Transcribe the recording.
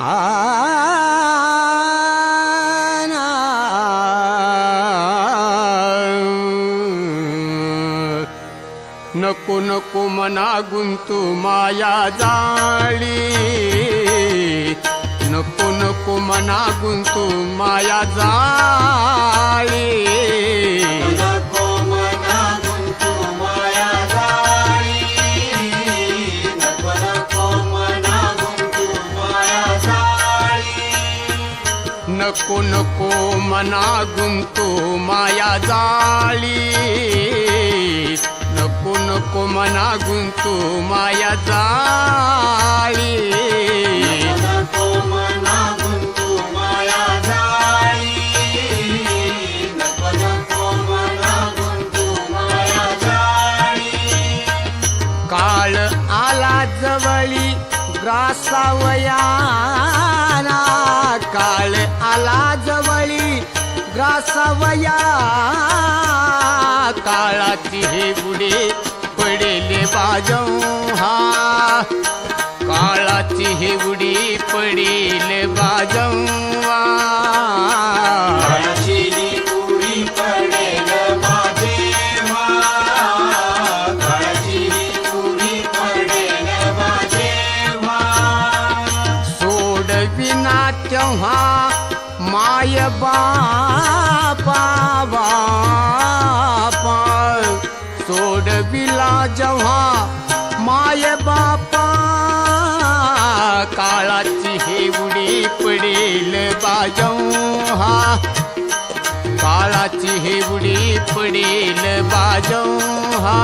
नको नको मना गुंतू माया जाळी. नको नको मना गुंतू माया जाळी. नको नको मना गुंतू माया जाळी. नको नको मना गुंतू माया जाळी. नको मना गुंतू माया जाळी. नको नको मना गुंतू माया जाळी. काळ आला जवळी ग्रासावयाना काळ आला जवळी ग्रासवया. काळाची हे बुडे पडेले बाजव हा. काळाची हे बुडी पडेले बाजव. तेव्हा माय बापा सोडविला जेव्हा माय बापा काळाची हे उडी पडेल बाजव हा काळाची हे उडी पडेल बाजव हा